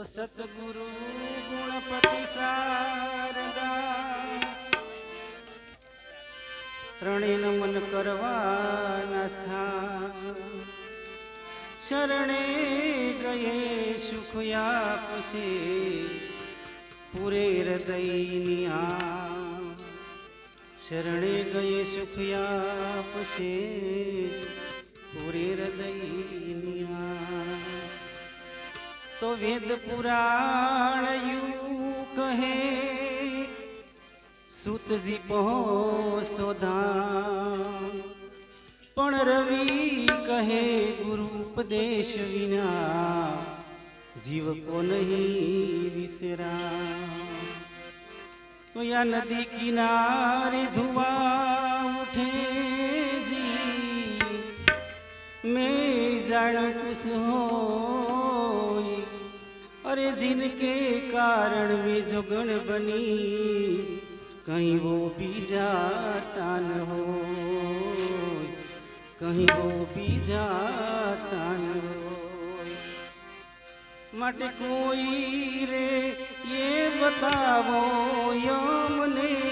તો સતગુરુ ગુણપતિ શારદા. ત્રણેય નમન કરવાના સ્થાન. શરણે ગયે સુખ આપશે પૂરે હૃદયની આ શરણે ગયે સુખ આપશે પૂરે હૃદયની આ તો વેદ પુરાણ કહે, સુતજી પહો સોધા પણ રવિ કહે, ગુરુ ઉપદેશ વિના જીવ કો નહીં વિસરા તો યા નદી કિનારે ધુઆ ઉઠે જી, મેં જાણ કુશ હો जिद के कारण वे जो गण बनी कहीं वो भी जाता न हो कहीं वो भी जाता न हो मट कोई रे ये बताओ यो मने